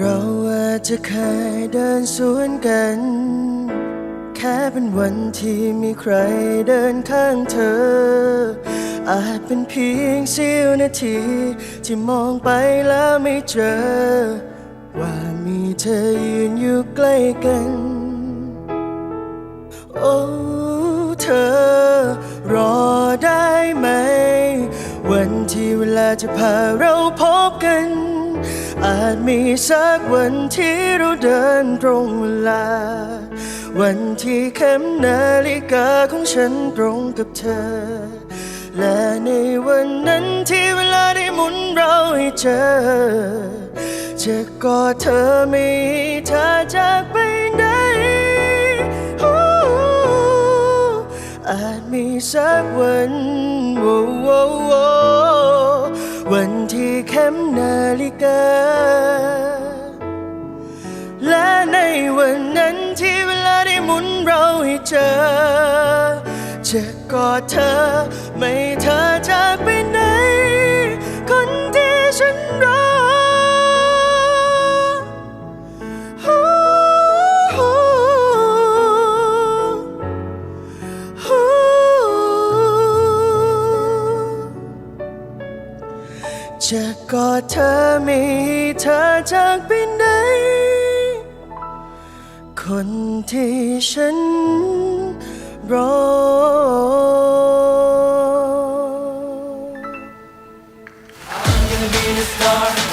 เราอาจจะเคยเดินสวนกัน แค่เป็นวันที่มีใครเดินข้างเธอ อาจเป็นเพียงเสี้ยวนาที ที่มองไปแล้วไม่เจอ ว่ามีเธอยืนอยู่ใกล้กัน โอ้เธอ รอได้ไหม วันที่เวลาจะพาเราพบกัน อาจมีสักวันที่เราเดินตรงเวลา วันที่เข็มนาฬิกาของฉันตรงกับเธอ และในวันนั้นที่เวลาได้หมุนเราให้เจอ จะกอดเธอไม่เธอจากไปไหนอาจมีสักวันวัน เข็มนาฬิกา และในวันนั้นที่เวลาได้หมุนเราให้เจอ จะกอดเธอ จะกอดเธอมีเธอจากไปไหน คนที่ฉันรอยัง being